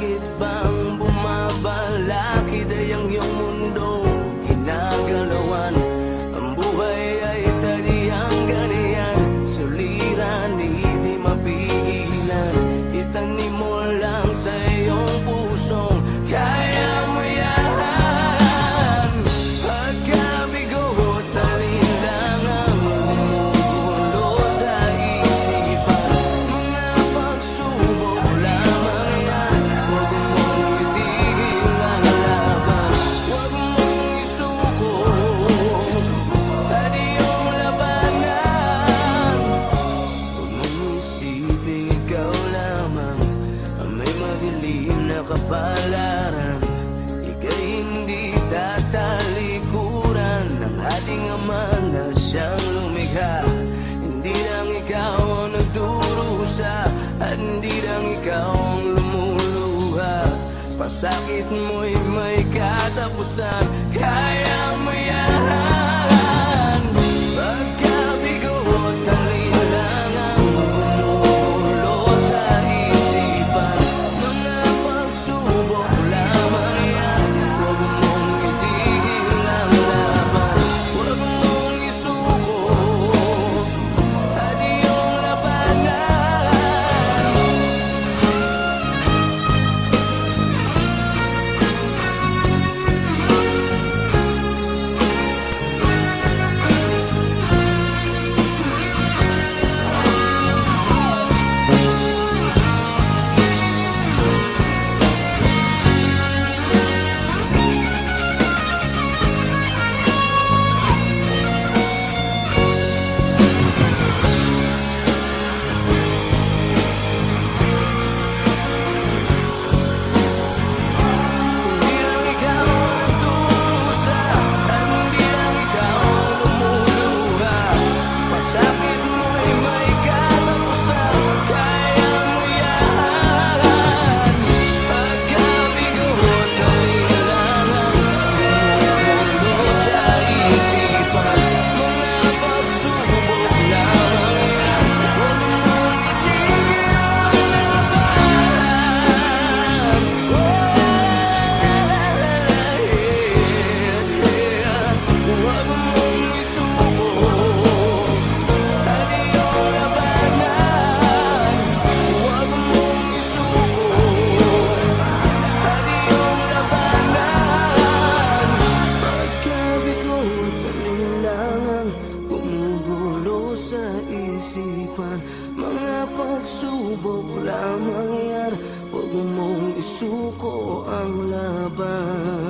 get by. Pasakit mo'y may katapusan mong isuko ang laban